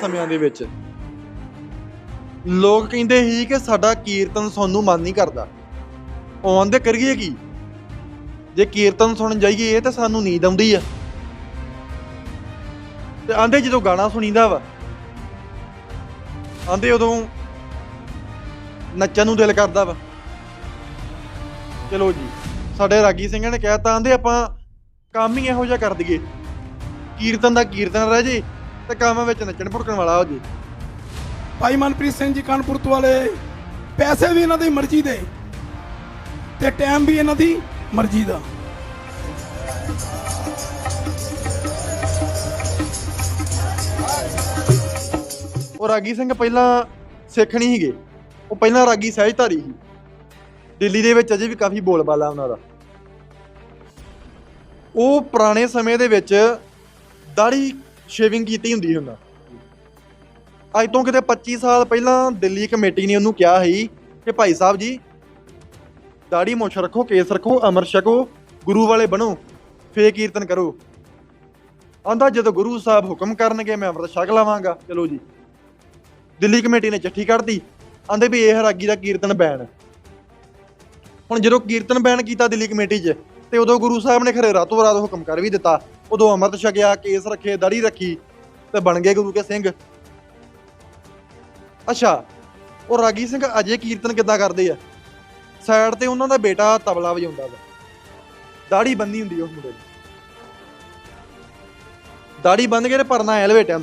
ਸਮਿਆਂ ਦੇ ਵਿੱਚ। ਲੋਕ ਕਹਿੰਦੇ ਸੀ ਕਿ ਸਾਡਾ ਕੀਰਤਨ ਸੁਣਨ ਮਨ ਨਹੀਂ ਕਰਦਾ। ਆਉਣ ਦੇ ਕਰੀਏ ਕੀ? ਜੇ ਕੀਰਤਨ ਸੁਣਨ ਜਾਈਏ ਤਾਂ ਸਾਨੂੰ ਨੀਂਦ ਆਉਂਦੀ ਆ। ਤੇ ਆਂਦੇ ਜਦੋਂ ਗਾਣਾ ਸੁਣੀਦਾ ਵਾ, ਆਂਦੇ ਉਦੋਂ ਨੱਚਣ ਨੂੰ ਦਿਲ ਕਰਦਾ ਵਾ। ਚਲੋ ਜੀ, ਸਾਡੇ ਰਾਗੀ ਸਿੰਘਾਂ ਨੇ ਕਹਿਤਾ, ਆਂਦੇ ਆਪਾਂ ਕੰਮ ਹੀ ਇਹੋ ਜਿਹਾ ਕਰ ਦਈਏ। ਕੀਰਤਨ ਦਾ ਕੀਰਤਨ ਰਹਿ ਜੇ, ਤੇ ਕੰਮ ਵਿੱਚ ਨੱਚਣ ਭੁੜਕਣ ਵਾਲਾ ਹੋ ਜੇ। ਭਾਈ ਮਨਪ੍ਰੀਤ ਸਿੰਘ ਜੀ ਕਾਨਪੁਰ ਤੋਂ ਵਾਲੇ, ਪੈਸੇ ਵੀ ਇਹਨਾਂ ਦੀ ਮਰਜ਼ੀ ਦੇ। ਤੇ ਟਾਈਮ ਵੀ ਇਹਨਾਂ ਦੀ ਮਰਜ਼ੀ ਦਾ। ਉਹ ਰਾਗੀ ਸਿੰਘ ਪਹਿਲਾਂ ਸਿੱਖ ਨਹੀਂ ਸੀਗੇ। ਉਹ ਪਹਿਲਾਂ ਰਾਗੀ ਸਹਿਜਧਾਰੀ ਸੀ। ਦਿੱਲੀ ਦੇ ਵਿੱਚ ਅਜੇ ਵੀ ਕਾਫੀ ਬੋਲਬਾਲਾ ਉਹਨਾਂ ਦਾ। ਉਹ ਪੁਰਾਣੇ ਸਮੇਂ ਦੇ ਵਿੱਚ ਦਾੜੀ ਸ਼ੇਵਿੰਗ ਕੀਤੀ ਹੁੰਦੀ ਸੀ ਉਹਨਾਂ ਅੱਜ ਤੋਂ ਕਿਤੇ 25 ਸਾਲ ਪਹਿਲਾਂ ਦਿੱਲੀ ਕਮੇਟੀ ਨੇ ਉਹਨੂੰ ਕਿਹਾ ਸੀ ਕਿ ਭਾਈ ਸਾਹਿਬ ਜੀ ਦਾੜੀ ਮੁੱਛ ਰੱਖੋ ਕੇਸ ਰੱਖੋ ਅਮਰ ਛਕੋ ਗੁਰੂ ਵਾਲੇ ਬਣੋ ਫੇਰ ਕੀਰਤਨ ਕਰੋ। ਆਂਦਾ ਜਦੋਂ ਗੁਰੂ ਸਾਹਿਬ ਹੁਕਮ ਕਰਨਗੇ ਮੈਂ ਅੰਮ੍ਰਿਤ ਛਕ ਲਵਾਂਗਾ। ਚਲੋ ਜੀ। ਦਿੱਲੀ ਕਮੇਟੀ ਨੇ ਚਿੱਠੀ ਕੱਢਤੀ। ਆਂਦੇ ਵੀ ਇਹ ਰਾਗੀ ਦਾ ਕੀਰਤਨ ਬੈਨ। ਹੁਣ ਜਦੋਂ ਕੀਰਤਨ ਬੈਨ ਕੀਤਾ ਦਿੱਲੀ ਕਮੇਟੀ 'ਚ ਤੇ ਉਦੋਂ ਗੁਰੂ ਸਾਹਿਬ ਨੇ ਖਰੇ ਰਾਤੋਂ ਰਾਤ ਹੁਕਮ ਕਰ ਵੀ ਦਿੱਤਾ। ਉਦੋਂ ਅੰਮ੍ਰਿਤ ਛਕਿਆ ਕੇਸ ਰੱਖੇ ਦਾੜੀ ਰੱਖੀ ਤੇ ਬਣ ਗਏ ਗੁਰੂ ਕੇ ਸਿੰਘ। ਅੱਛਾ ਉਹ ਰਾਗੀ ਸਿੰਘ ਅਜੇ ਕੀਰਤਨ ਕਿੱਦਾਂ ਕਰਦੇ ਆ? ਸਾਈਡ ਤੇ ਉਹਨਾਂ ਦਾ ਬੇਟਾ ਤਬਲਾ ਵਜਾਉਂਦਾ ਵਾ। ਦਾੜੀ ਬੰਨੀ ਹੁੰਦੀ ਉਸ ਮੁੰਡੇ ਦੀ। ਦਾੜੀ ਬੰਨ ਕੇ ਤੇ ਪਰਨਾ ਐ ਲਵੇਟਿਆ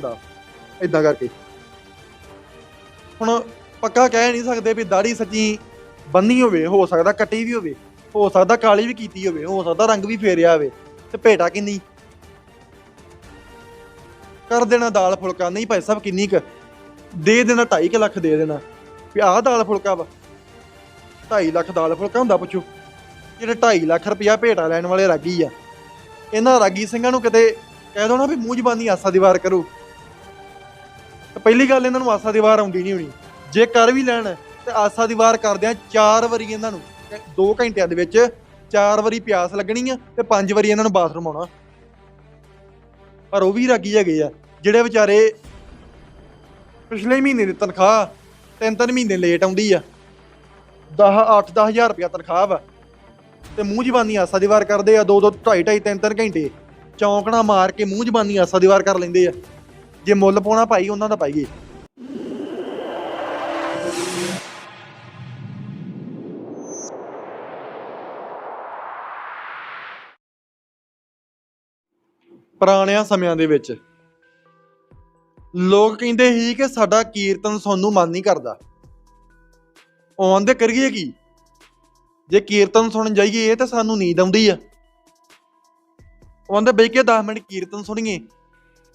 ਇਦਾਂ ਕਰਕੇ। ਹੁਣ ਪੱਕਾ ਕਹਿ ਨਹੀਂ ਸਕਦੇ ਵੀ ਦਾੜੀ ਸੱਚੀ ਬੰਨੀ ਹੋਵੇ, ਹੋ ਸਕਦਾ ਕੱਟੀ ਵੀ ਹੋਵੇ, ਹੋ ਸਕਦਾ ਕਾਲੀ ਵੀ ਕੀਤੀ ਹੋਵੇ, ਹੋ ਸਕਦਾ ਰੰਗ ਵੀ ਫੇਰਿਆ ਹੋਵੇ ਤੇ ਭੇਟਾ ਕਿੰਨੀ? ਕਰ ਦੇਣਾ ਦਾਲ ਫੁਲਕਾ। ਨਹੀਂ ਭਾਈ ਸਾਹਿਬ, ਕਿੰਨੀ ਕ? ਦੇ ਦੇਣਾ 2.5 ਲੱਖ ਦੇ ਦੇਣਾ। ਵੀ ਆਹ ਦਾਲ ਫੁਲਕਾ ਵਾ। 2.5 ਲੱਖ ਦਾਲ ਫੁਲਕਾ ਹੁੰਦਾ ਪੁੱਛੋ। ਜਿਹੜੇ 2.5 ਲੱਖ ਰੁਪਇਆ ਭੇਟਾ ਲੈਣ ਵਾਲੇ ਰਾਗੀ ਆ। ਇਹਨਾਂ ਰਾਗੀ ਸਿੰਘਾਂ ਨੂੰ ਕਿਤੇ ਕਹਿ ਦੋ ਨਾ ਵੀ ਮੂੰਹ ਜ਼ਬਾਨੀ ਆਸਾ ਦੀ ਵਾਰ ਕਰੋ। ਤਾਂ ਪਹਿਲੀ ਗੱਲ ਇਹਨਾਂ ਨੂੰ ਆਸਾ ਦੀ ਵਾਰ ਆਉਂਦੀ ਨਹੀਂ ਹੋਣੀ। ਜੇ ਕਰ ਵੀ ਲੈਣ, ਤੇ ਆਸਾ ਦੀ ਵਾਰ ਕਰਦਿਆਂ ਚਾਰ ਵਾਰੀ ਇਹਨਾਂ ਨੂੰ 2 ਘੰਟਿਆਂ ਦੇ ਵਿੱਚ ਚਾਰ ਵਾਰੀ ਪਿਆਸ ਲੱਗਣੀ ਆ ਤੇ ਪੰਜ ਵਾਰੀ ਇਹਨਾਂ ਨੂੰ ਬਾਥਰੂਮ ਆਉਣਾ। ਪਰ ਉਹ ਵੀ ਰਾਗੀ ਹੈਗੇ ਆ, ਜਿਹੜੇ ਵਿਚਾਰੇ ਪਿਛਲੇ ਮਹੀਨੇ ਦੀ ਤਨਖਾਹ ਤਿੰਨ ਤਿੰਨ ਮਹੀਨੇ ਲੇਟ ਆਉਂਦੀ ਆ। 10 8 10000 ਰੁਪਇਆ ਤਨਖਾਹ ਵਾ। ਤੇ ਮੂੰਹ ਜ਼ਬਾਨੀ ਆਸਾ ਦੀ ਵਾਰ ਕਰਦੇ ਆ 2 2 2.5 2.5 3 3 ਘੰਟੇ। ਚੌਂਕਣਾ ਮਾਰ ਕੇ ਮੂੰਹ ਜ਼ਬਾਨੀ ਆਸਾ ਦੀਵਾਰ ਕਰ ਲੈਂਦੇ ਆ। ਜੇ ਮੁੱਲ ਪਾਉਣਾ ਭਾਈ, ਉਹਨਾਂ ਦਾ ਪਾਈਏ। ਪੁਰਾਣਿਆਂ ਸਮਿਆਂ ਦੇ ਵਿੱਚ ਲੋਕ ਕਹਿੰਦੇ ਸੀ ਕਿ ਸਾਡਾ ਕੀਰਤਨ ਸਾਨੂੰ ਮਨ ਨਹੀਂ ਕਰਦਾ। ਉਹ ਆਂਦੇ ਕਰੀਏ ਕੀ? ਜੇ ਕੀਰਤਨ ਸੁਣਨ ਜਾਈਏ ਤਾਂ ਸਾਨੂੰ ਨੀਂਦ ਆਉਂਦੀ ਆ। ਉਹ ਬਈ ਕੇ 10 ਮਿੰਟ ਕੀਰਤਨ ਸੁਣੀਏ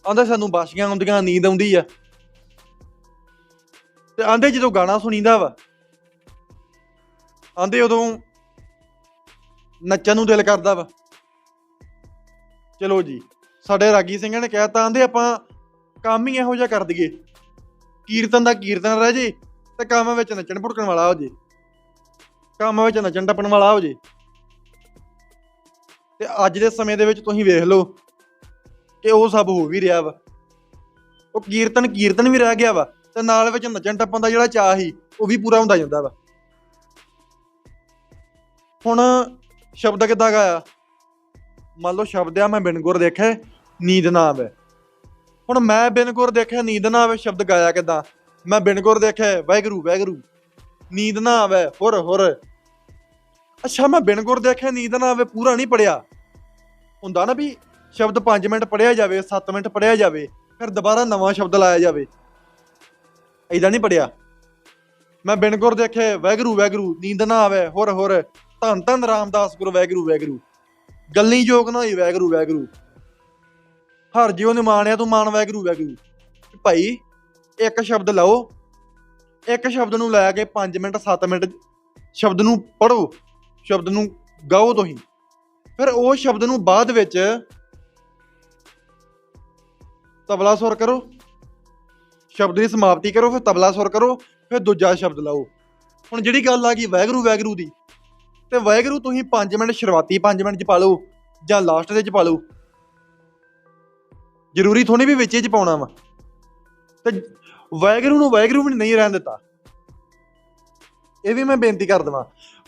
ਆਂਦੇ ਸਾਨੂੰ ਬਾਸ਼ੀਆਂ ਆਉਂਦੀਆਂ, ਨੀਂਦ ਆਉਂਦੀ ਆ। ਤੇ ਆਂਦੇ ਜਦੋਂ ਗਾਣਾ ਸੁਣੀਦਾ ਵਾ ਆਂਦੇ ਉਦੋਂ ਨੱਚਣ ਨੂੰ ਦਿਲ ਕਰਦਾ ਵਾ। ਚਲੋ ਜੀ, ਸਾਡੇ ਰਾਗੀ ਸਿੰਘਾਂ ਨੇ ਕਹਿਤਾ ਆਂਦੇ ਆਪਾਂ ਕੰਮ ਹੀ ਇਹੋ ਜਿਹਾ ਕਰ ਦਈਏ। ਕੀਰਤਨ ਦਾ ਕੀਰਤਨ ਰਹਿ ਜੇ ਤੇ ਕੰਮ ਵਿੱਚ ਨੱਚਣ ਭੁੜਕਣ ਵਾਲਾ ਹੋ ਜੇ। ਕੰਮ ਵਿੱਚ ਨੱਚਣ ਟੱਪਣ ਵਾਲਾ ਹੋ ਜੇ। ਤੇ ਅੱਜ ਦੇ ਸਮੇਂ ਦੇ ਵਿੱਚ ਤੁਸੀਂ ਵੇਖ ਲਓ ਕਿ ਉਹ ਸਭ ਹੋ ਵੀ ਰਿਹਾ ਵਾ। ਉਹ ਕੀਰਤਨ ਕੀਰਤਨ ਵੀ ਰਹਿ ਗਿਆ ਵਾ ਤੇ ਨਾਲ ਵਿੱਚ ਨੱਚਣ ਟੱਪਣ ਦਾ ਜਿਹੜਾ ਚਾਹ ਸੀ, ਉਹ ਵੀ ਪੂਰਾ ਹੁੰਦਾ ਜਾਂਦਾ ਵਾ। ਹੁਣ ਸ਼ਬਦ ਕਿੱਦਾਂ ਗਾਇਆ? ਮੰਨ ਲਓ ਸ਼ਬਦ ਆ, ਮੈਂ ਬਿਨ ਗੁਰ ਦੇਖੇ, ਨੀਂਦ ਨਾ ਆਵੇ। ਹੁਣ ਮੈਂ ਬਿਨ ਗੁਰ ਦੇਖੇ, ਨੀਂਦ ਨਾ ਆਵੇ, ਸ਼ਬਦ ਗਾਇਆ ਕਿੱਦਾਂ? ਮੈਂ ਬਿਨ ਗੁਰ ਦੇਖੇ, ਵਾਹਿਗੁਰੂ ਵਾਹਿਗੁਰੂ, ਨੀਂਦ ਨਾ ਆਵੇ, ਹੁਰ ਹੁਰ। ਅੱਛਾ, ਮੈਂ ਬਿਨ ਗੁਰ ਦੇਖੇ ਨੀਂਦ ਨਾ ਆਵੇ, ਪੂਰਾ ਨਹੀਂ ਪੜਿਆ। ਹੁੰਦਾ ਨਾ ਵੀ ਸ਼ਬਦ 5 ਮਿੰਟ ਪੜਿਆ ਜਾਵੇ 7 ਮਿੰਟ ਪੜਿਆ ਜਾਵੇ, ਫਿਰ ਦੁਬਾਰਾ ਨਵਾਂ ਸ਼ਬਦ ਲਾਇਆ ਜਾਵੇ। ਐਦਾਂ ਨਹੀਂ ਪੜਿਆ। ਮੈਂ ਬਿਨ ਗੁਰ ਦੇਖੇ, ਵਾਹਿਗੁਰੂ ਵਾਹਿਗੁਰੂ, ਨੀਂਦ ਨਾ ਆਵੇ, ਹੁਰ ਹੁਰ। ਧੰਨ ਧੰਨ ਰਾਮਦਾਸ ਗੁਰ, ਵਾਹਿਗੁਰੂ ਵਾਹਿਗੁਰੂ। ਗੱਲੀ ਯੋਗ ਨਾ ਹੋਈ, ਵਾਹਿਗੁਰੂ ਵਾਹਿਗੁਰੂ। ਹਰ ਜਿਉ ਨੇ ਮਾਣਿਆ, ਤੂੰ ਮਾਣ, ਵਾਹਿਗੁਰੂ ਵਾਹਿਗੁਰੂ। ਭਾਈ ਇੱਕ ਸ਼ਬਦ ਲਓ। ਇੱਕ ਸ਼ਬਦ ਨੂੰ ਲੈ ਕੇ 5 ਮਿੰਟ 7 ਮਿੰਟ ਸ਼ਬਦ ਨੂੰ ਪੜੋ ਸ਼ਬਦ ਨੂੰ ਗਾਓ ਤੁਸੀਂ। ਫਿਰ ਉਹ ਸ਼ਬਦ ਨੂੰ ਬਾਅਦ ਵਿੱਚ ਤਬਲਾ ਸੁਰ ਕਰੋ। ਸ਼ਬਦ ਦੀ ਸਮਾਪਤੀ ਕਰੋ, ਫਿਰ ਤਬਲਾ ਸੁਰ ਕਰੋ, ਫਿਰ ਦੂਜਾ ਸ਼ਬਦ ਲਾਓ। ਹੁਣ ਜਿਹੜੀ ਗੱਲ ਆ ਗਈ ਵੈਗਰੂ ਵੈਗਰੂ ਦੀ, ਤੇ ਵੈਗਰੂ ਤੁਸੀਂ 5 ਮਿੰਟ ਸ਼ੁਰੂਆਤੀ 5 ਮਿੰਟ ਚ ਪਾ ਲਓ, ਜਾਂ ਲਾਸਟ ਦੇ ਚ ਪਾ ਲਓ। ਜ਼ਰੂਰੀ ਥੋੜੀ ਵੀ ਵਿੱਚ ਹੀ ਚ ਪਾਉਣਾ ਵਾ। ਤੇ ਵੈਗਰੂ ਨੂੰ ਵਾਹਿਗੁਰੂ ਵੀ ਨਹੀਂ ਰਹਿਣ ਦਿੱਤਾ। ਇਹ ਵੀ ਮੈਂ ਬੇਨਤੀ ਕਰ ਦਵਾਂ।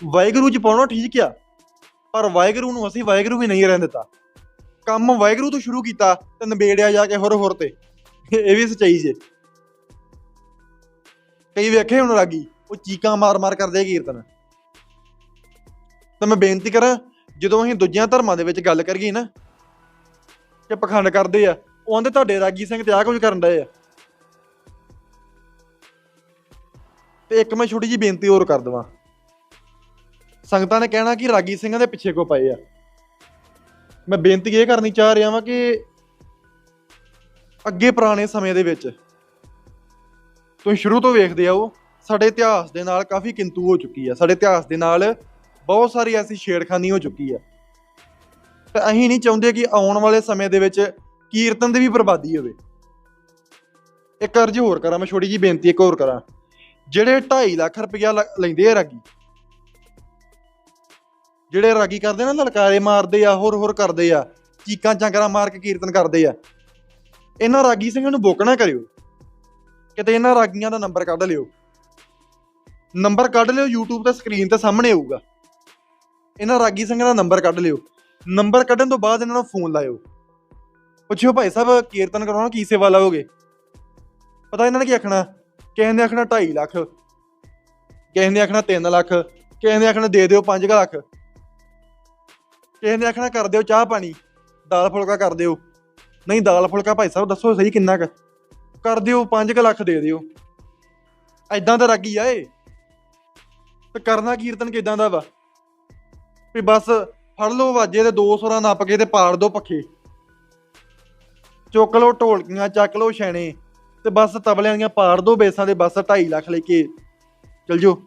ਵਾਹਿਗੁਰੂ ਚ ਪਾਉਣਾ ਠੀਕ ਆ, ਪਰ ਵਾਹਿਗੁਰੂ ਨੂੰ ਅਸੀਂ ਵਾਹਿਗੁਰੂ ਵੀ ਨਹੀਂ ਰਹਿਣ ਦਿੱਤਾ। ਕੰਮ ਵਾਹਿਗੁਰੂ ਤੋਂ ਸ਼ੁਰੂ ਕੀਤਾ ਤੇ ਨਿਬੇੜਿਆ ਜਾ ਕੇ ਹੋਰ ਹੋਰ ਤੇ। ਇਹ ਵੀ ਸਚਾਈ ਜੇ। ਕਈ ਵੇਖੇ ਹੁਣ ਰਾਗੀ, ਉਹ ਚੀਕਾਂ ਮਾਰ-ਮਾਰ ਕਰਦੇ ਕੀਰਤਨ। ਤਾਂ ਮੈਂ ਬੇਨਤੀ ਕਰਾਂ, ਜਦੋਂ ਅਸੀਂ ਦੂਜਿਆਂ ਧਰਮਾਂ ਦੇ ਵਿੱਚ ਗੱਲ ਕਰੀਏ ਨਾ, ਕਿ ਪਖੰਡ ਕਰਦੇ ਆ ਉਹ ਆਂਦੇ ਤੁਹਾਡੇ ਰਾਗੀ ਸਿੰਘ ਤੇ ਆਹ ਕੁਝ ਕਰਨ ਡਏ ਆ। ਤੇ ਇੱਕ ਮੈਂ ਛੋਟੀ ਜੀ ਬੇਨਤੀ ਹੋਰ ਕਰ ਦਵਾਂ। ਸੰਗਤਾਂ ਨੇ ਕਹਿਣਾ ਕਿ ਰਾਗੀ ਸਿੰਘਾਂ ਦੇ ਪਿੱਛੇ ਕੋ ਪਏ ਆ? ਮੈਂ ਬੇਨਤੀ ਇਹ ਕਰਨੀ ਚਾਹ ਰਿਹਾ ਵਾਂ ਕਿ ਅੱਗੇ ਪੁਰਾਣੇ ਸਮੇਂ ਦੇ ਵਿੱਚ ਤੁਸੀਂ ਸ਼ੁਰੂ ਤੋਂ ਵੇਖਦੇ ਆਓ, ਸਾਡੇ ਇਤਿਹਾਸ ਦੇ ਨਾਲ ਕਾਫੀ ਕਿੰਤੂ ਹੋ ਚੁੱਕੀ ਆ। ਸਾਡੇ ਇਤਿਹਾਸ ਦੇ ਨਾਲ ਬਹੁਤ ਸਾਰੀ ਐਸੀ ਛੇੜਖਾਨੀ ਹੋ ਚੁੱਕੀ ਆ। ਤੇ ਅਸੀਂ ਨਹੀਂ ਚਾਹੁੰਦੇ ਕਿ ਆਉਣ ਵਾਲੇ ਸਮੇਂ ਦੇ ਵਿੱਚ ਕੀਰਤਨ ਦੀ ਵੀ ਬਰਬਾਦੀ ਹੋਵੇ। ਇੱਕ ਅਰਜ਼ ਹੋਰ ਕਰਾਂ, ਮੈਂ ਛੋਟੀ ਜੀ ਬੇਨਤੀ ਇੱਕ ਹੋਰ ਕਰਾਂ। ਜਿਹੜੇ 2.5 ਲੱਖ ਰੁਪਇਆ ਲ- ਲੈਂਦੇ ਆ ਰਾਗੀ। ਜਿਹੜੇ ਰਾਗੀ ਕਰਦੇ ਨਾ ਲਲਕਾਰੇ ਮਾਰਦੇ ਆ, ਹੋਰ ਹੋਰ ਕਰਦੇ ਆ, ਚੀਕਾਂ ਚਾਂਕਰਾਂ ਮਾਰ ਕੇ ਕੀਰਤਨ ਕਰਦੇ ਆ, ਇਹਨਾਂ ਰਾਗੀ ਸਿੰਘਾਂ ਨੂੰ ਬੁੱਕ ਕਰਿਓ। ਕਿਤੇ ਇਹਨਾਂ ਰਾਗੀਆਂ ਦਾ ਨੰਬਰ ਕੱਢ ਲਿਓ। ਨੰਬਰ ਕੱਢ ਲਿਓ, YouTube ਤੇ ਸਕਰੀਨ ਤੇ ਸਾਹਮਣੇ ਆਊਗਾ। ਇਹਨਾਂ ਰਾਗੀ ਸਿੰਘਾਂ ਦਾ ਨੰਬਰ ਕੱਢ ਲਿਓ। ਨੰਬਰ ਕੱਢਣ ਤੋਂ ਬਾਅਦ ਇਹਨਾਂ ਨੂੰ ਫੋਨ ਲਾਇਓ। ਪੁੱਛਿਓ ਭਾਈ ਸਾਹਿਬ, ਕੀਰਤਨ ਕਰਾਉਣਾ, ਕੀ ਸੇਵਾ ਲਾਓਗੇ? ਪਤਾ ਇਹਨਾਂ ਨੇ ਕੀ ਆਖਣਾ? ਕਿਸੇ ਨੇ ਆਖਣਾ 2.5 ਲੱਖ, ਕਿਸੇ ਨੇ ਆਖਣਾ 3 ਲੱਖ, ਕਿਸੇ ਨੇ ਆਖਣਾ ਦੇ ਦਿਓ 5 ਲੱਖ, ਕਿਸੇ ਨੇ ਆਖਣਾ ਕਰ ਦਿਓ ਚਾਹ ਪਾਣੀ, ਦਾਲ ਫੁਲਕਾ ਕਰ ਦਿਓ। ਨਹੀਂ, ਦਾਲ ਫੁਲਕਾ ਭਾਈ ਸਾਹਿਬ ਦੱਸੋ ਸਹੀ ਕਿੰਨਾ ਕੁ? ਕਰ ਦਿਓ 5 ਲੱਖ ਦੇ ਦਿਓ। ਐਦਾਂ ਤਾਂ ਰਾਗੀ ਆ ਇਹ। ਤੇ ਕਰਨਾ ਕੀਰਤਨ ਕਿਦਾਂ ਦਾ ਵਾ? ਵੀ ਬਸ ਫੜ ਲਓ ਵਾਜੇ ਤੇ ਦੋ ਸੁਰਾਂ ਨੱਪ ਕੇ ਤੇ ਪਾੜ ਦੋ ਪੱਖੇ। ਚੁੱਕ ਲਓ ਢੋਲਕੀਆਂ, ਚੱਕ ਲਓ ਛੈਣੇ। ਤੇ ਬਸ ਤਬਲਿਆਂ ਦੀਆਂ ਪਾੜ ਦੋ ਬੇਸਾਂ ਦੇ ਬਸ 2.5 ਲੱਖ ਲੈ ਕੇ। ਚਲ ਜਾਓ।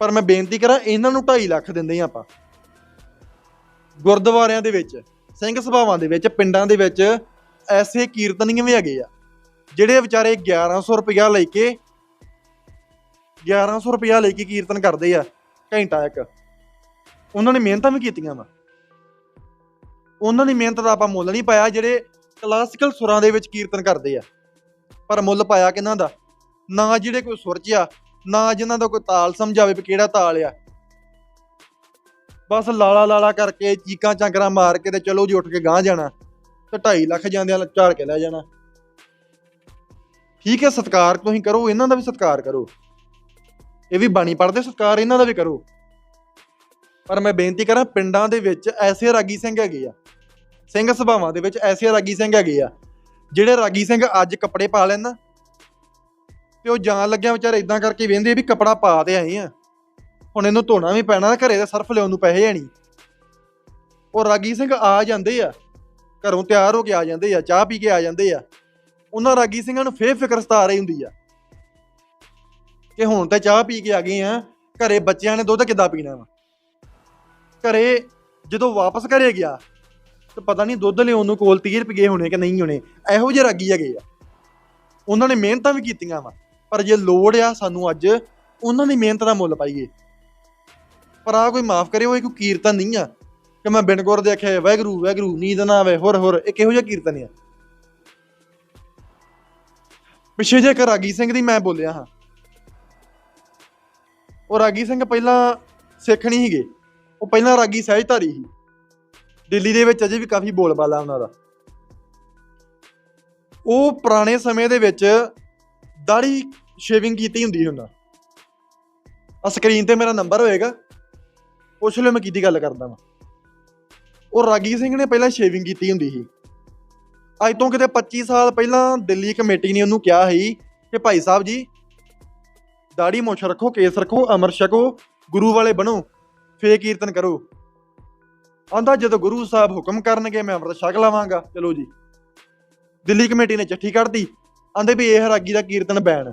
ਪਰ ਮੈਂ ਬੇਨਤੀ ਕਰਾਂ, ਇਹਨਾਂ ਨੂੰ 2.5 ਲੱਖ ਦਿੰਦੇ ਹਾਂ ਆਪਾਂ। ਗੁਰਦੁਆਰਿਆਂ ਦੇ ਵਿੱਚ, ਸਿੰਘ ਸਭਾਵਾਂ ਦੇ ਵਿੱਚ, ਪਿੰਡਾਂ ਦੇ ਵਿੱਚ ਐਸੇ ਕੀਰਤਨੀਏ ਵੀ ਹੈਗੇ ਆ, ਜਿਹੜੇ ਵਿਚਾਰੇ 1100 ਰੁਪਇਆ ਲੈ ਕੇ 1100 ਰੁਪਇਆ ਲੈ ਕੇ ਕੀਰਤਨ ਕਰਦੇ ਆ, ਘੰਟਾ ਇੱਕ। ਉਹਨਾਂ ਨੇ ਮਿਹਨਤਾਂ ਵੀ ਕੀਤੀਆਂ ਵਾ। ਉਹਨਾਂ ਦੀ ਮਿਹਨਤ ਦਾ ਆਪਾਂ ਮੁੱਲ ਨਹੀਂ ਪਾਇਆ, ਜਿਹੜੇ ਕਲਾਸਿਕਲ ਸੁਰਾਂ ਦੇ ਵਿੱਚ ਕੀਰਤਨ ਕਰਦੇ ਆ। ਪਰ ਮੁੱਲ ਪਾਇਆ ਕਿਹਨਾਂ ਦਾ? ਨਾ ਜਿਹੜੇ ਕੋਈ ਸੁਰਜ ਆ, ਨਾ ਜਿਨ੍ਹਾਂ ਦਾ ਕੋਈ ਤਾਲ ਸਮਝਾਵੇ ਵੀ ਕਿਹੜਾ ਤਾਲ ਆ। ਬਸ ਲਾਲਾ ਲਾਲਾ ਕਰਕੇ ਚੀਕਾਂ ਚਾਂਕਰਾਂ ਮਾਰ ਕੇ ਤੇ ਚਲੋ ਜੀ ਉੱਠ ਕੇ ਗਾਂ ਜਾਣਾ ਤੇ 2.5 ਲੱਖ ਜਾਂਦਿਆਂ ਝਾੜ ਕੇ ਲੈ ਜਾਣਾ। ਠੀਕ ਹੈ, ਸਤਕਾਰ ਤੁਸੀਂ ਕਰੋ, ਇਹਨਾਂ ਦਾ ਵੀ ਸਤਕਾਰ ਕਰੋ। ਇਹ ਵੀ ਬਾਣੀ ਪੜਦੇ ਸਤਕਾਰ ਇਹਨਾਂ ਦਾ ਵੀ ਕਰੋ। ਪਰ ਮੈਂ ਬੇਨਤੀ ਕਰਾਂ, ਪਿੰਡਾਂ ਦੇ ਵਿੱਚ ਐਸੇ ਰਾਗੀ ਸਿੰਘ ਹੈਗੇ ਆ। ਸਿੰਘ ਸਭਾਵਾਂ ਦੇ ਵਿੱਚ ਐਸੇ ਰਾਗੀ ਸਿੰਘ ਹੈਗੇ ਆ। ਜਿਹੜੇ ਰਾਗੀ ਸਿੰਘ ਅੱਜ ਕੱਪੜੇ ਪਾ ਲੈਣ ਨਾ, ਤੇ ਉਹ ਜਾਣ ਲੱਗਿਆ ਵਿਚਾਰੇ ਇਦਾਂ ਕਰਕੇ ਵੇਂਦੇ ਵੀ ਕੱਪੜਾ ਪਾ ਤੇ ਆਏ ਆ। ਹੁਣ ਇਹਨੂੰ ਧੋਣਾ ਵੀ ਪੈਣਾ ਘਰੇ ਤੇ ਸਰਫ ਲਿਆਉਣ ਨੂੰ ਪੈਸੇ ਹੈ ਨਹੀਂ ਉਹ ਰਾਗੀ ਸਿੰਘ ਆ ਜਾਂਦੇ ਆ, ਘਰੋਂ ਤਿਆਰ ਹੋ ਕੇ ਆ ਜਾਂਦੇ ਆ, ਚਾਹ ਪੀ ਕੇ ਆ ਜਾਂਦੇ ਆ। ਉਹਨਾਂ ਰਾਗੀ ਸਿੰਘਾਂ ਨੂੰ ਫੇਰ ਫਿਕਰ ਸਤਾ ਰਹੀ ਹੁੰਦੀ ਆ ਕਿ ਹੁਣ ਤਾਂ ਚਾਹ ਪੀ ਕੇ ਆ ਗਏ ਆ, ਘਰੇ ਬੱਚਿਆਂ ਨੇ ਦੁੱਧ ਕਿੱਦਾਂ ਪੀਣਾ ਵਾ? ਘਰੇ ਜਦੋਂ ਵਾਪਸ ਘਰੇ ਗਿਆ ਤੇ ਪਤਾ ਨਹੀਂ ਦੁੱਧ ਲਿਆਉਣ ਨੂੰ ਕੋਲ 30 ਰੁਪਏ ਹੋਣੇ ਕਿ ਨਹੀਂ ਹੋਣੇ, ਇਹੋ ਜਿਹੇ ਰਾਗੀ ਹੈਗੇ ਆ। ਉਹਨਾਂ ਨੇ ਮਿਹਨਤਾਂ ਵੀ ਕੀਤੀਆਂ ਵਾ, ਪਰ ਜੇ ਲੋੜ ਆ ਸਾਨੂੰ ਅੱਜ, ਉਹਨਾਂ ਦੀ ਮਿਹਨਤ ਦਾ ਮੁੱਲ ਪਾਈਏ। ਪਰ ਆ ਕੋਈ ਮਾਫ ਕਰੇ ਉਹ ਇੱਕ ਕੀਰਤਨ ਨਹੀਂ ਆ ਕਿ ਮੈਂ ਬਿਨ ਗੁਰ ਦੇ ਆਖਿਆ ਵੈਗਰੂ ਵੈਗਰੂ ਨੀਂਦ ਨਾ ਆਵੇ। ਹੋਰ ਹੋਰ, ਇਹ ਕਿਹੋ ਜਿਹਾ ਕੀਰਤਨ ਆ? ਪਿੱਛੇ ਜੇ ਇੱਕ ਰਾਗੀ ਸਿੰਘ ਦੀ ਮੈਂ ਬੋਲਿਆ ਹਾਂ। ਉਹ ਰਾਗੀ ਸਿੰਘ ਪਹਿਲਾਂ ਸਿੱਖ ਨਹੀਂ ਸੀਗੇ, ਉਹ ਪਹਿਲਾਂ ਰਾਗੀ ਸਹਿਜਧਾਰੀ ਸੀ। ਦਿੱਲੀ ਦੇ ਵਿੱਚ ਅਜੇ ਵੀ ਕਾਫੀ ਬੋਲਬਾਲਾ ਉਹਨਾਂ ਦਾ। ਉਹ ਪੁਰਾਣੇ ਸਮੇਂ ਦੇ ਵਿੱਚ ਦਾੜੀ ਸ਼ੇਵਿੰਗ ਕੀਤੀ ਹੁੰਦੀ ਸੀ ਉਹਨਾਂ। ਆ ਸਕਰੀਨ ਤੇ ਮੇਰਾ ਨੰਬਰ ਹੋਏਗਾ। ਪੁੱਛ ਲਿਓ ਮੈਂ ਕਿਹਦੀ ਗੱਲ ਕਰਦਾ ਵਾਂ। ਉਹ ਰਾਗੀ ਸਿੰਘ ਨੇ ਪਹਿਲਾਂ ਸ਼ੇਵਿੰਗ ਕੀਤੀ ਹੁੰਦੀ ਸੀ। ਅੱਜ ਤੋਂ ਕਿਤੇ 25 ਸਾਲ ਪਹਿਲਾਂ ਦਿੱਲੀ ਕਮੇਟੀ ਨੇ ਉਹਨੂੰ ਕਿਹਾ ਸੀ ਕਿ ਭਾਈ ਸਾਹਿਬ ਜੀ ਦਾੜੀ ਮੁੱਛ ਰੱਖੋ, ਕੇਸ ਰੱਖੋ, ਅਮਰ ਛਕੋ, ਗੁਰੂ ਵਾਲੇ ਬਣੋ ਫੇ ਕੀਰਤਨ ਕਰੋ। ਆਂਦਾ ਜਦੋਂ ਗੁਰੂ ਸਾਹਿਬ ਹੁਕਮ ਕਰਨਗੇ ਮੈਂ ਅੰਮ੍ਰਿਤ ਛਕ ਲਵਾਂਗਾ। ਚਲੋ ਜੀ। ਦਿੱਲੀ ਕਮੇਟੀ ਨੇ ਚਿੱਠੀ ਕੱਢਤੀ। ਆਂਦੇ ਵੀ ਇਹ ਰਾਗੀ ਦਾ ਕੀਰਤਨ ਬੈਨ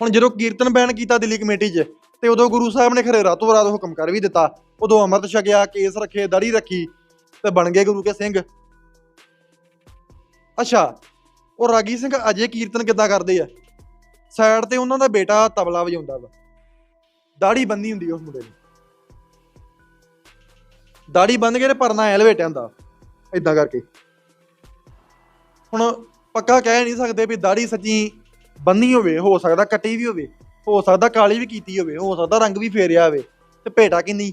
ਹੁਣ ਜਦੋਂ ਕੀਰਤਨ ਬੈਨ ਕੀਤਾ ਦਿੱਲੀ ਕਮੇਟੀ 'ਚ, ਤੇ ਉਦੋਂ ਗੁਰੂ ਸਾਹਿਬ ਨੇ ਖਰੇ ਰਾਤੋਂ ਰਾਤ ਹੁਕਮ ਕਰ ਵੀ ਦਿੱਤਾ। ਉਦੋਂ ਅੰਮ੍ਰਿਤ ਛਕਿਆ, ਕੇਸ ਰੱਖੇ, ਦਾੜੀ ਰੱਖੀ ਤੇ ਬਣ ਗਏ ਗੁਰੂ ਕੇ ਸਿੰਘ। ਅੱਛਾ, ਉਹ ਰਾਗੀ ਸਿੰਘ ਅਜੇ ਕੀਰਤਨ ਕਿੱਦਾਂ ਕਰਦੇ ਆ? ਸਾਈਡ ਤੇ ਉਹਨਾਂ ਦਾ ਬੇਟਾ ਤਬਲਾ ਵਜਾਉਂਦਾ ਵਾ। ਦਾੜੀ ਬੰਨੀ ਹੁੰਦੀ ਉਸ ਮੁੰਡੇ ਦੀ। ਦਾੜੀ ਬੰਨ ਕੇ ਤੇ ਪਰਨਾ ਐ ਲਵੇਟਿਆ ਹੁੰਦਾ ਇਦਾਂ ਕਰਕੇ। ਹੁਣ ਪੱਕਾ ਕਹਿ ਨਹੀਂ ਸਕਦੇ ਵੀ ਦਾੜੀ ਸੱਚੀ ਬੰਨੀ ਹੋਵੇ, ਹੋ ਸਕਦਾ ਕੱਟੀ ਵੀ ਹੋਵੇ, ਹੋ ਸਕਦਾ ਕਾਲੀ ਵੀ ਕੀਤੀ ਹੋਵੇ, ਹੋ ਸਕਦਾ ਰੰਗ ਵੀ ਫੇਰਿਆ ਹੋਵੇ, ਤੇ ਭੇਟਾ ਕਿੰਨੀ?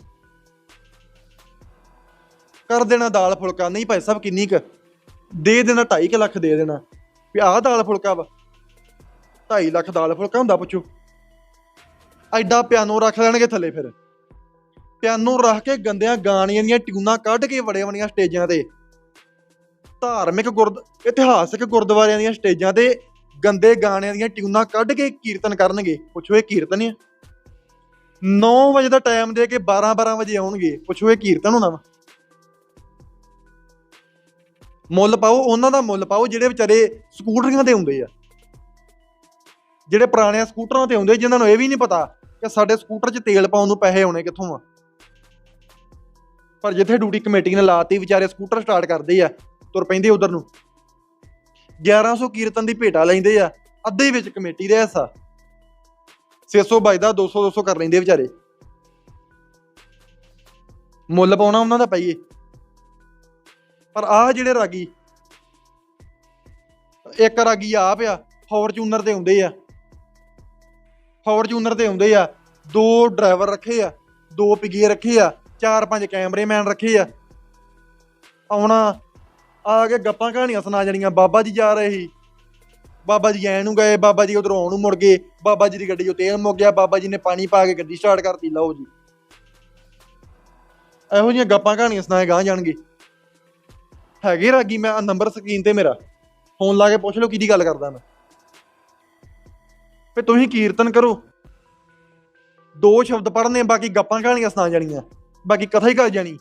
ਕਰ ਦੇਣਾ ਦਾਲ ਫੁਲਕਾ, ਨਹੀਂ ਭਾਈ ਸਾਹਿਬ ਕਿੰਨੀ ਕ? ਦੇ ਦੇਣਾ 2.5 ਲੱਖ ਦੇ ਦੇਣਾ, ਵੀ ਆਹ ਦਾਲ ਫੁਲਕਾ ਵਾ। 2.5 ਲੱਖ ਦਾਲ ਫੁਲਕਾ ਹੁੰਦਾ ਪੁੱਛੋ। ਐਡਾ ਪਿਆਨੋ ਰੱਖ ਲੈਣਗੇ ਥੱਲੇ ਫਿਰ। ਪਿਆਨੋ ਰੱਖ ਕੇ ਗੰਦਿਆਂ ਗਾਣੀਆਂ ਦੀਆਂ ਟਿਊਨਾਂ ਕੱਢ ਕੇ ਬੜੇ ਬਣੀਆਂ ਸਟੇਜਾਂ ਤੇ। ਧਾਰਮਿਕ ਗੁਰਦ, ਇਤਿਹਾਸਕ ਗੁਰਦੁਆਰਿਆਂ ਦੀਆਂ ਸਟੇਜਾਂ ਤੇ ਗੰਦੇ ਗਾਣਿਆਂ ਦੀਆਂ ਟਿਊਨਾਂ ਕੱਢ ਕੇ ਕੀਰਤਨ ਕਰਨਗੇ। ਪੁੱਛੋ ਇਹ ਕੀਰਤਨ ਹੈ 9 ਵਜੇ ਦਾ ਟਾਈਮ ਦੇ ਕੇ 12 12 ਵਜੇ ਆਉਣਗੇ। ਪੁੱਛੋ ਇਹ ਕੀਰਤਨ ਹੋਣਾ ਵਾ। ਮੁੱਲ ਪਾਓ, ਉਹਨਾਂ ਦਾ ਮੁੱਲ ਪਾਓ ਜਿਹੜੇ ਵਿਚਾਰੇ ਸਕੂਟਰੀਆਂ ਤੇ ਹੁੰਦੇ ਆ। ਜਿਹੜੇ ਪੁਰਾਣੇ ਸਕੂਟਰਾਂ ਤੇ ਹੁੰਦੇ ਜਿਨ੍ਹਾਂ ਨੂੰ ਇਹ ਵੀ ਨਹੀਂ ਪਤਾ ਕਿ ਸਾਡੇ ਸਕੂਟਰ 'ਚ ਤੇਲ ਪਾਉਣ ਨੂੰ ਪੈਸੇ ਆਉਣੇ ਕਿੱਥੋਂ ਆ। ਪਰ ਜਿੱਥੇ ਡਿਊਟੀ ਕਮੇਟੀ ਨੇ ਲਾਤੀ, ਵਿਚਾਰੇ ਸਕੂਟਰ ਸਟਾਰਟ ਕਰਦੇ ਆ, ਤੁਰ ਪੈਂਦੇ ਉਧਰ ਨੂੰ। 1100 ਕੀਰਤਨ ਦੀ ਭੇਟਾ ਲੈਂਦੇ ਆ, ਅੱਧੇ ਵਿੱਚ ਕਮੇਟੀ ਦਾ ਹਿੱਸਾ। 600 ਬਚਦਾ 200 200 ਕਰ ਲੈਂਦੇ ਵਿਚਾਰੇ। ਮੁੱਲ ਪਾਉਣਾ ਉਹਨਾਂ ਦਾ ਪਾਈਏ। ਪਰ ਆਹ ਜਿਹੜੇ ਰਾਗੀ, ਇੱਕ ਰਾਗੀ ਆ ਪਿਆ ਫੋਰਚੂਨਰ ਤੇ ਆਉਂਦੇ ਆ। ਫੋਰਚੂਨਰ ਤੇ ਆਉਂਦੇ ਆ, ਦੋ ਡਰਾਈਵਰ ਰੱਖੇ ਆ, ਦੋ ਪਿਗੇ ਰੱਖੇ ਆ ਚਾਰ ਪੰਜ ਕੈਮਰੇਮੈਨ ਰੱਖੇ ਆ। ਆਉਣਾ, ਆ ਕੇ ਗੱਪਾਂ ਕਹਾਣੀਆਂ ਸੁਣਾ ਜਾਣੀਆਂ। ਬਾਬਾ ਜੀ ਜਾ ਰਹੇ ਸੀ। ਬਾਬਾ ਜੀ ਐ ਨੂੰ ਗਏ, ਬਾਬਾ ਜੀ ਉਧਰੋਂ ਆਉਣ ਨੂੰ ਮੁੜ ਗਏ। ਬਾਬਾ ਜੀ ਦੀ ਗੱਡੀ 'ਚੋਂ ਤੇਲ ਮੁੱਕ ਗਿਆ। ਬਾਬਾ ਜੀ ਨੇ ਪਾਣੀ ਪਾ ਕੇ ਗੱਡੀ ਸਟਾਰਟ ਕਰਤੀ। ਲਓ ਜੀ। ਇਹੋ ਜਿਹੀਆਂ ਗੱਪਾਂ ਕਹਾਣੀਆਂ ਸੁਣਾਏ ਗਾਂ ਜਾਣਗੇ। ਹੈਗੇ ਰਾਗੀ, ਮੈਂ ਨੰਬਰ ਸਕਰੀਨ ਤੇ ਮੇਰਾ। ਫੋਨ ਲਾ ਕੇ ਪੁੱਛ ਲਓ ਕਿਹਦੀ ਗੱਲ ਕਰਦਾ ਮੈਂ। ਫੇ ਤੁਸੀਂ ਕੀਰਤਨ ਕਰੋ। ਦੋ ਸ਼ਬਦ ਪੜ੍ਹਨੇ ਬਾਕੀ ਗੱਪਾਂ ਕਹਾਣੀਆਂ ਸੁਣਾ ਜਾਣੀਆਂ। ਬਾਕੀ ਕਥਾ ਹੀ ਕਰ ਜਾਣੀ।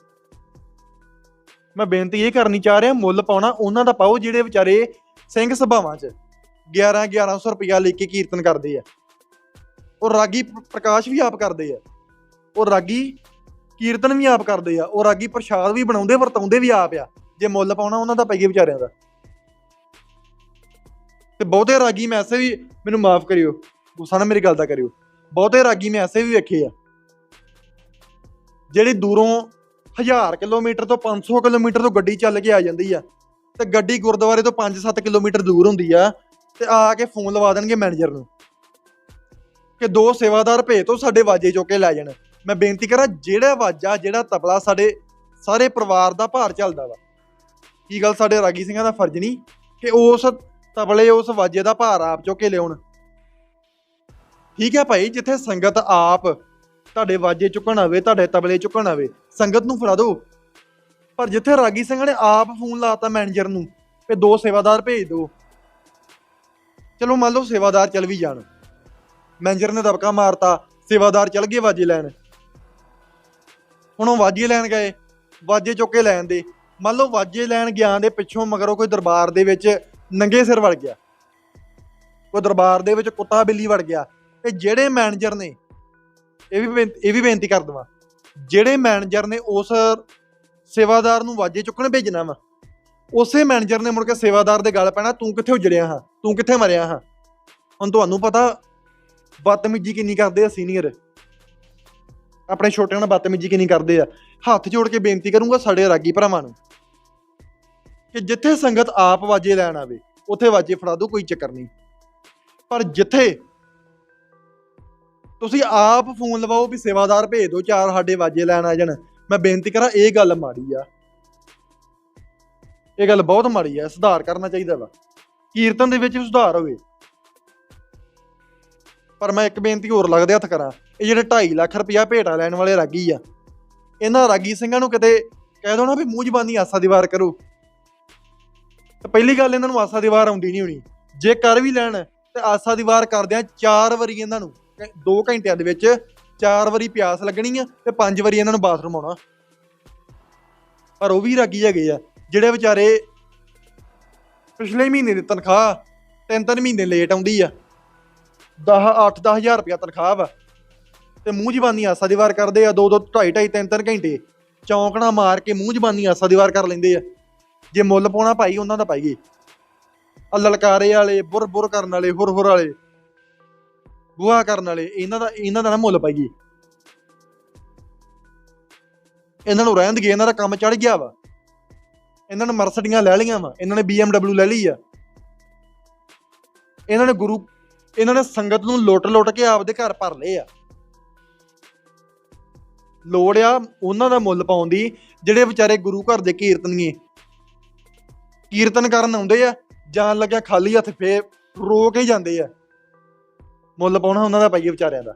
ਮੈਂ ਬੇਨਤੀ ਇਹ ਕਰਨੀ ਚਾਹ ਰਿਹਾ, ਮੁੱਲ ਪਾਉਣਾ, ਉਹਨਾਂ ਦਾ ਪਾਓ ਜਿਹੜੇ ਵਿਚਾਰੇ ਸਿੰਘ ਸਭਾਵਾਂ 'ਚ 11 1100 ਰੁਪਇਆ ਲੈ ਕੇ ਕੀਰਤਨ ਕਰਦੇ ਆ। ਉਹ ਰਾਗੀ ਪ੍ਰਕਾਸ਼ ਵੀ ਆਪ ਕਰਦੇ ਆ। ਉਹ ਰਾਗੀ ਕੀਰਤਨ ਵੀ ਆਪ ਕਰਦੇ ਆ। ਉਹ ਰਾਗੀ ਪ੍ਰਸ਼ਾਦ ਵੀ ਬਣਾਉਂਦੇ, ਵਰਤਾਉਂਦੇ ਵੀ ਆਪ ਆ। ਜੇ ਮੁੱਲ ਪਾਉਣਾ, ਉਹਨਾਂ ਦਾ ਪਈਏ ਵਿਚਾਰਿਆਂ ਦਾ। ਤੇ ਬਹੁਤੇ ਰਾਗੀ ਮੈਂ ਐਸੇ ਵੀ, ਮੈਨੂੰ ਮਾਫ ਕਰਿਓ। ਗੁੱਸਾ ਨਾ ਮੇਰੀ ਗੱਲ ਦਾ ਕਰਿਓ। ਬਹੁਤੇ ਰਾਗੀ ਮੈਂ ਐਸੇ ਵੀ ਵੇਖੇ ਆ। ਜਿਹੜੀ ਦੂਰੋਂ 1000 ਕਿਲੋਮੀਟਰ ਤੋਂ 500 ਕਿਲੋਮੀਟਰ ਤੋਂ ਗੱਡੀ ਚੱਲ ਕੇ ਆ ਜਾਂਦੀ ਆ, ਤੇ ਗੱਡੀ ਗੁਰਦੁਆਰੇ ਤੋਂ 5-7 ਕਿਲੋਮੀਟਰ ਦੂਰ ਹੁੰਦੀ ਆ, ਤੇ ਆ ਕੇ ਫੋਨ ਲਵਾ ਦੇਣਗੇ ਮੈਨੇਜਰ ਨੂੰ ਕਿ ਦੋ ਸੇਵਾਦਾਰ ਭੇਜ ਤੋਂ ਸਾਡੇ ਵਾਜੇ ਚੁੱਕ ਕੇ ਲੈ ਜਾਣ। ਮੈਂ ਬੇਨਤੀ ਕਰਾਂ, ਜਿਹੜਾ ਵਾਜਾ ਜਿਹੜਾ ਤਬਲਾ ਸਾਡੇ ਸਾਰੇ ਪਰਿਵਾਰ ਦਾ ਭਾਰ ਚੱਲਦਾ ਵਾ, ਕੀ ਗੱਲ ਸਾਡੇ ਰਾਗੀ ਸਿੰਘਾਂ ਦਾ ਫਰਜ਼ ਨਹੀਂ ਕਿ ਉਸ ਤਬਲੇ, ਉਸ ਵਾਜੇ ਦਾ ਭਾਰ ਆਪ ਚੁੱਕ ਕੇ ਲਿਆਉਣ? ਠੀਕ ਹੈ ਭਾਈ, ਜਿੱਥੇ ਸੰਗਤ ਆਪ ਤੁਹਾਡੇ ਵਾਜੇ ਚੁੱਕਣ ਆਵੇ, ਤੁਹਾਡੇ ਤਬਲੇ ਚੁੱਕਣ ਆਵੇ, ਸੰਗਤ ਨੂੰ ਫੜਾ ਦਿਓ। ਪਰ ਜਿੱਥੇ ਰਾਗੀ ਸਿੰਘ ਨੇ ਆਪ ਫੋਨ ਲਾਤਾ ਮੈਨੇਜਰ ਨੂੰ ਕਿ ਦੋ ਸੇਵਾਦਾਰ ਭੇਜ ਦਿਓ। ਚਲੋ ਮੰਨ ਲਓ ਸੇਵਾਦਾਰ ਚਲ ਵੀ ਜਾਣ। ਮੈਨੇਜਰ ਨੇ ਦਬਕਾ ਮਾਰਤਾ, ਸੇਵਾਦਾਰ ਚਲ ਗਏ ਵਾਜੇ ਲੈਣ। ਹੁਣ ਉਹ ਵਾਜੇ ਲੈਣ ਗਏ, ਵਾਜੇ ਚੁੱਕ ਕੇ ਲੈਣ ਦੇ। ਮੰਨ ਲਓ ਵਾਜੇ ਲੈਣ ਗਿਆ ਦੇ ਪਿੱਛੋਂ ਮਗਰੋਂ ਕੋਈ ਦਰਬਾਰ ਦੇ ਵਿੱਚ ਨੰਗੇ ਸਿਰ ਵੜ ਗਿਆ। ਕੋਈ ਦਰਬਾਰ ਦੇ ਵਿੱਚ ਕੁੱਤਾ ਬਿੱਲੀ ਵੜ ਗਿਆ। ਤੇ ਜਿਹੜੇ ਮੈਨੇਜਰ ਨੇ ਇਹ ਵੀ ਬੇਨ- ਇਹ ਵੀ ਬੇਨਤੀ ਕਰ ਦਵਾਂ। ਜਿਹੜੇ ਮੈਨੇਜਰ ਨੇ ਉਸ ਸੇਵਾਦਾਰ ਨੂੰ ਵਾਜੇ ਚੁੱਕਣ ਭੇਜਣਾ ਵਾ, ਉਸੇ ਮੈਨੇਜਰ ਨੇ ਮੁੜ ਕੇ ਸੇਵਾਦਾਰ ਦੇ ਗੱਲ ਪੈਣਾ, ਤੂੰ ਕਿੱਥੇ ਉਜੜਿਆ ਹਾਂ? ਤੂੰ ਕਿੱਥੇ ਮਰਿਆ ਹਾਂ? ਹੁਣ ਤੁਹਾਨੂੰ ਪਤਾ ਬਦਤਮੀਜੀ ਕਿੰਨੀ ਕਰਦੇ ਆ ਸੀਨੀਅਰ ਆਪਣੇ ਛੋਟਿਆਂ ਨਾਲ ਬਦਤਮੀਜੀ ਕਿੰਨੀ ਕਰਦੇ ਆ। ਹੱਥ ਜੋੜ ਕੇ ਬੇਨਤੀ ਕਰੂੰਗਾ ਸਾਡੇ ਰਾਗੀ ਭਰਾਵਾਂ ਨੂੰ ਕਿ ਜਿੱਥੇ ਸੰਗਤ ਆਪ ਵਾਜੇ ਲੈਣ ਆਵੇ, ਉੱਥੇ ਵਾਜੇ ਫੜਾ ਦਿਓ, ਕੋਈ ਚੱਕਰ ਨਹੀਂ। ਪਰ ਜਿੱਥੇ ਤੁਸੀਂ ਆਪ ਫੋਨ ਲਵਾਓ ਵੀ ਸੇਵਾਦਾਰ ਭੇਜ ਦਿਓ, ਚਾਰ ਸਾਡੇ ਵਾਜੇ ਲੈਣ ਆ ਜਾਣ। ਮੈਂ ਬੇਨਤੀ ਕਰਾਂ, ਇਹ ਗੱਲ ਮਾੜੀ ਆ। ਇਹ ਗੱਲ ਬਹੁਤ ਮਾੜੀ ਆ, ਸੁਧਾਰ ਕਰਨਾ ਚਾਹੀਦਾ ਵਾ। ਕੀਰਤਨ ਦੇ ਵਿੱਚ ਸੁਧਾਰ ਹੋਵੇ। ਪਰ ਮੈਂ ਇੱਕ ਬੇਨਤੀ ਹੋਰ ਲੱਗਦੇ ਹੱਥ ਕਰਾਂ, ਇਹ ਜਿਹੜੇ 2.5 ਲੱਖ ਰੁਪਇਆ ਭੇਟਾ ਲੈਣ ਵਾਲੇ ਰਾਗੀ ਆ, ਇਹਨਾਂ ਰਾਗੀ ਸਿੰਘਾਂ ਨੂੰ ਕਿਤੇ ਕਹਿ ਦੋ ਨਾ ਵੀ ਮੂੰਹ ਜ਼ਬਾਨੀ ਆਸਾ ਦੀ ਵਾਰ ਕਰੋ। ਤੇ ਪਹਿਲੀ ਗੱਲ ਇਹਨਾਂ ਨੂੰ ਆਸਾ ਦੀ ਵਾਰ ਆਉਂਦੀ ਨਹੀਂ ਹੋਣੀ। ਜੇ ਕਰ ਵੀ ਲੈਣ ਤੇ ਆਸਾ ਦੀ ਵਾਰ ਕਰਦਿਆਂ ਚਾਰ ਵਾਰੀ ਇਹਨਾਂ ਨੂੰ। 2 ਘੰਟਿਆਂ ਦੇ ਵਿੱਚ ਚਾਰ ਵਾਰੀ ਪਿਆਸ ਲੱਗਣੀ ਆ ਤੇ ਪੰਜ ਵਾਰੀ ਇਹਨਾਂ ਨੂੰ ਬਾਥਰੂਮ ਆਉਣਾ। ਪਰ ਉਹ ਵੀ ਰਾਗੀ ਹੈਗੇ ਆ, ਜਿਹੜੇ ਵਿਚਾਰੇ ਪਿਛਲੇ ਮਹੀਨੇ ਦੀ ਤਨਖਾਹ ਤਿੰਨ ਤਿੰਨ ਮਹੀਨੇ ਲੇਟ ਆਉਂਦੀ ਆ। 10 8 10000 ਰੁਪਇਆ ਤਨਖਾਹ ਵਾ ਤੇ ਮੂੰਹ ਜ਼ਬਾਨੀ ਆਸਾ ਦੀ ਵਾਰ ਕਰਦੇ ਆ, ਦੋ ਦੋ, ਢਾਈ ਢਾਈ ਤਿੰਨ ਤਿੰਨ ਘੰਟੇ ਚੌਂਕਣਾ ਮਾਰ ਕੇ ਮੂੰਹ ਜ਼ਬਾਨੀ ਆਸਾ ਦੀ ਵਾਰ ਕਰ ਲੈਂਦੇ ਆ। ਜੇ ਮੁੱਲ ਪਾਉਣਾ ਭਾਈ, ਉਹਨਾਂ ਦਾ ਪਾਈਏ ਆ ਲਲਕਾਰੇ ਵਾਲੇ ਬੁਰ ਬੁਰ ਕਰਨ ਵਾਲੇ ਹੁਰ ਹੁਰ ਵਾਲੇ। ਬੁਆ ਕਰਨ ਵਾਲੇ, ਇਹਨਾਂ ਦਾ ਇਹਨਾਂ ਦਾ ਨਾ ਮੁੱਲ ਪਾਈਏ ਇਹਨਾਂ ਨੂੰ ਰਹਿਣ ਦਈਏ ਇਹਨਾਂ ਦਾ ਕੰਮ ਚੜ ਗਿਆ ਵਾ। ਇਹਨਾਂ ਨੇ ਮਰਸਡੀਆਂ ਲੈ ਲਈਆਂ ਵਾ, ਇਹਨਾਂ ਨੇ BMW ਲੈ ਲਈ ਆ। ਇਹਨਾਂ ਨੇ ਗੁਰੂ, ਇਹਨਾਂ ਨੇ ਸੰਗਤ ਨੂੰ ਲੁੱਟ ਲੁੱਟ ਕੇ ਆਪਦੇ ਘਰ ਭਰ ਲਏ ਆ। ਲੋੜ ਆ ਉਹਨਾਂ ਦਾ ਮੁੱਲ ਪਾਉਣ ਦੀ, ਜਿਹੜੇ ਵਿਚਾਰੇ ਗੁਰੂ ਘਰ ਦੇ ਕੀਰਤਨੀਏ ਕੀਰਤਨ ਕਰਨ ਆਉਂਦੇ ਆ, ਜਾਣ ਲੱਗਿਆ ਖਾਲੀ ਹੱਥ ਫੇਰ ਰੋ ਕੇ ਜਾਂਦੇ ਆ। ਮੁੱਲ ਪਾਉਣਾ ਉਹਨਾਂ ਦਾ ਪਾਈਏ ਵਿਚਾਰਿਆਂ ਦਾ।